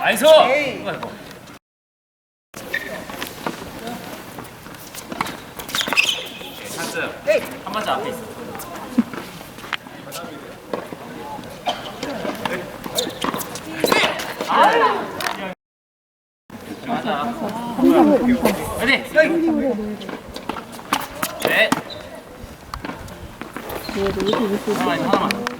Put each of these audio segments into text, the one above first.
나이스! 찬스. 한 발짝 앞에 있어. 네. 하나만, 하나만.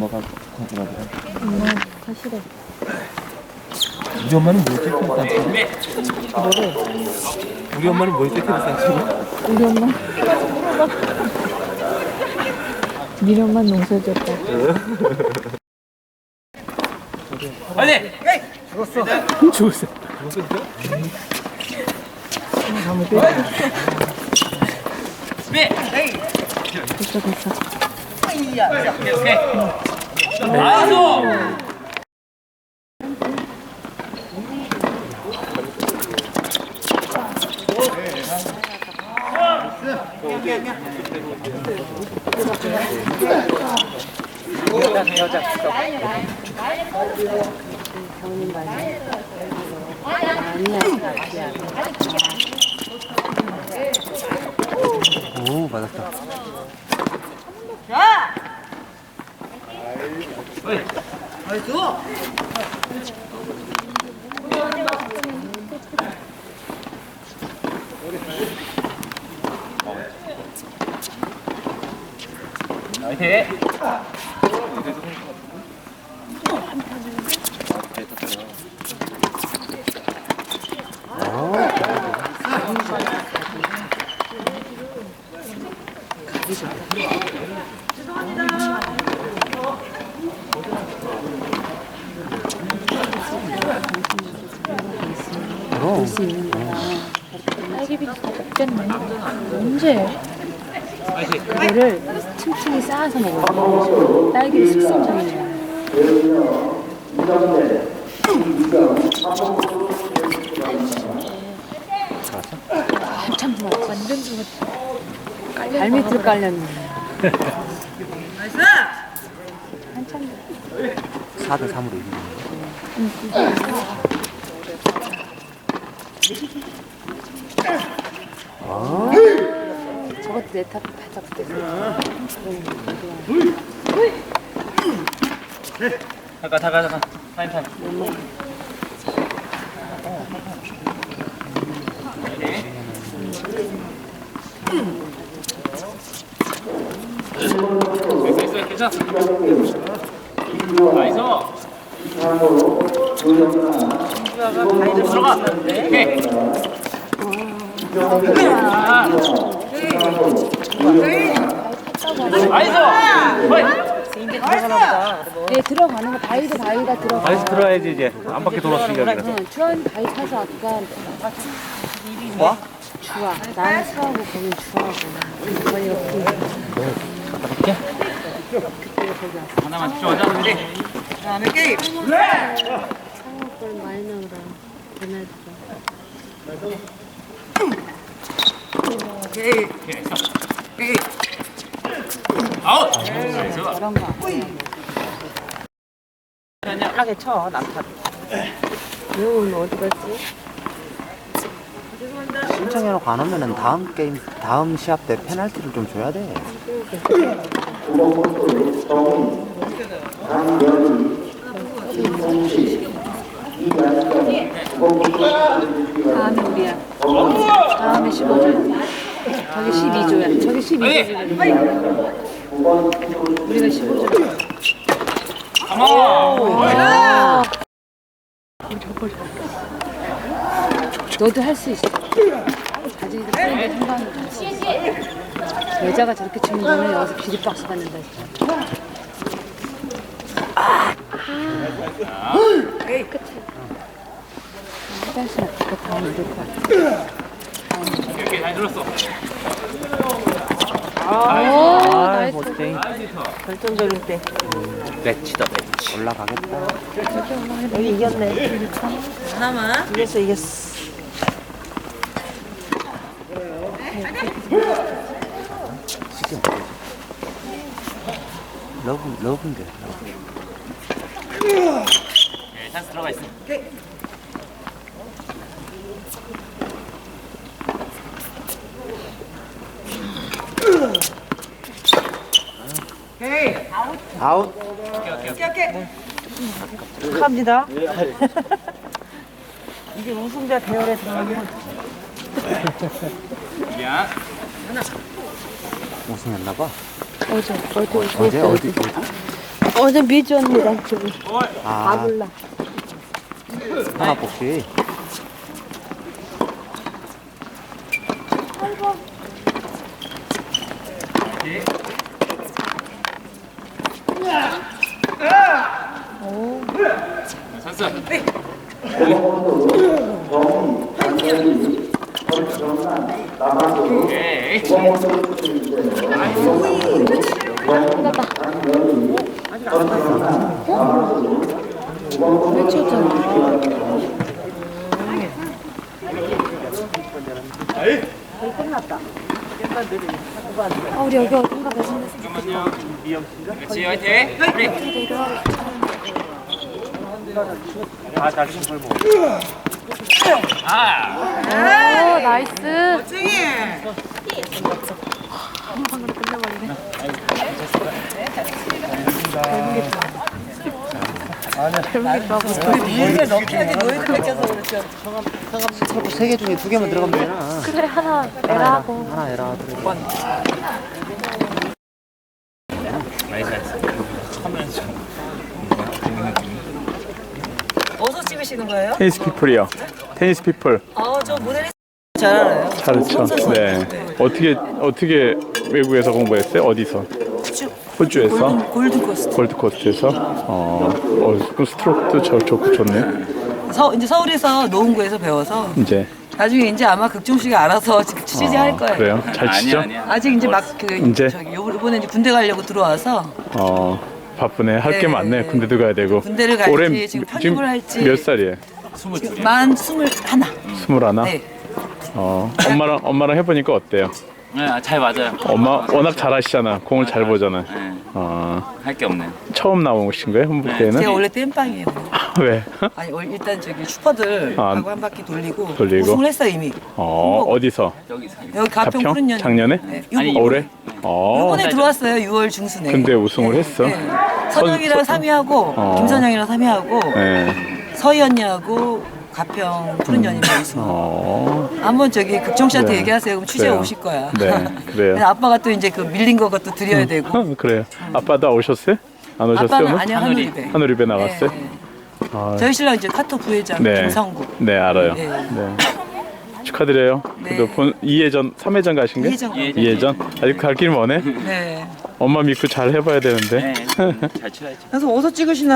엄마가 가져가더라. 엄마 사실은 우리 엄마는 뭐 찍혀 산책? 준비. 우리 엄마는 뭐 찍혀 산책? 우리 엄마 니네 엄마 농사 졌다 화이팅! 죽었어. 준비! 됐어 됐어 오케이, 오케이. 나이스! 오, 맞았다. 화이팅! 언제! 이거를 층층이 쌓아서 먹어요. 딸기 숙성점이에요. 한참. 좋아 완전 좋아 발밑으로 깔렸네 한참 4대 3으로 이기는 거. 저것도 내탓 바짝 됐어 잠깐, 잠깐, 잠깐. 타임, 타임. 있어, 있어, 괜찮아. 나이스. 들어가. 오케이. 아. 나이스. 호이. 네 들어가는 거 바위도 바위가 들어가 다시 들어야지 이제. 한 바퀴 돌았으니까 그래서. 응, 주원 바위 타서 아까 와? 주아 나는 수하고 거긴 주하고 이번 이렇게 하나만 집중하자. 우리. 상업걸 많이 나오라 그날 아웃. 나이스. 그런 거 편하게 쳐 남탓 배우는 어디 갔지? 신청해놓고 안 오면은 다음 게임, 다음 시합 때 페널티를 좀 줘야 돼. 다음에 우리야 다음에 15조 저기 12조야 저기 12조야 우리가 15조 가만. 너도 할 수 있어 한방에 갈수 있어 여자가 저렇게 치는 거는 여기서 비리박스 받는다 진짜 화장실 앞에 다 믿을 것 같아. 이렇게 잘 들었어. 오, 나이스. 결정적일 때 매치다 매치. 올라가겠다. 여기 이겼네. 하나만. 이겼어 이겼어. 러브, 러브인데. 러브. 네, 찬스 들어가 있어. 아웃. 축하합니다. 이제 우승자 대열에 들어가면 미안. 우승했나봐. 어제, 어제, 어제, 어디, 어디? 어제 미주 언니랑 둘이. 아, 몰라. 하나 아, 우리 여기 어딘가 매진됐어. 잠깐만요. 그렇지, 화이팅. 아, 오, 나이스. 이게 넣혀야지 너희들 뺏겨서 그렇죠. 서로 세개 중에 두 개만 들어가면 되나? 그래, 하나 내라고. 하나 에라. 그래. 많이 잘했어. 하면서. 어디서 찍으시는 거예요? 테니스 피플이요. 테니스 피플 아 저 모델이 잘 알아요. 잘했죠. 네. 어떻게 어떻게 외국에서 공부했어요? 어디서? 호주에서 골든 코스트. 골드 코스트에서 어, 어 그럼 스트로크도 저 좋고 좋네. 서 이제 서울에서 노원구에서 배워서 이제 나중에 이제 아마 극중 씨가 알아서 지금 취재 할 거예요. 그래요? 잘 치죠? 아니야, 아니야. 아직 이제 막 그 이제? 저기 요- 이번에 이제 군대 가려고 들어와서 어 바쁘네. 할 게 네, 많네. 네. 군대도 가야 되고. 군대를 갈지, 지금 편입을 할지. 몇 살이에요? 스물 둘이야. 만 스물 하나. 스물 하나. 네. 어 엄마랑 엄마랑 해보니까 어때요? 네, 아, 잘 맞아요. 엄마 워낙 잘하시잖아. 공을 잘 보잖아. 네, 어 할게 없네요. 처음 나오신 거예요? 홍보대회는? 제가 원래 땜빵이에요. 왜? 아니 월- 일단 저기 슈퍼들 아, 하고 한 바퀴 돌리고, 돌리고. 우승을 했어 이미. 어 어디서? 여기서. 여기 가평 가평? 푸른 년. 작년에? 네. 아니, 요, 올해? 어. 요번에 들어왔어요. 6월 중순에. 근데 우승을 했어. 네. 선영이랑 선- 3위하고 어. 김선영이랑 3위하고 네. 서희 언니하고 가평 푸른 연이랑 우승. 어. 한번 저기 극정 씨한테 네. 얘기하세요. 그럼 취재 그래요. 오실 거야. 네, 그래요. 근데 아빠가 또 이제 그 밀린 거 것도 드려야 되고. 어, 그래요. 아빠도 오셨어요? 안 오셨어요? 아빠는 오늘? 하늘이. 하늘이배. 하늘입에 나갔어요? 네, 네. 아, 저희 신랑 이제 카토 부회장 네. 김성국. 네, 알아요. 네. 네. 축하드려요. 네. 그래도 본 2회전, 3회전 가신 게? 이회전. 2회전? 아직 갈 길 머네? 네. 엄마 믿고 잘 해봐야 되는데. 네, 잘 쳐야죠. 그래서 어디서 찍으시나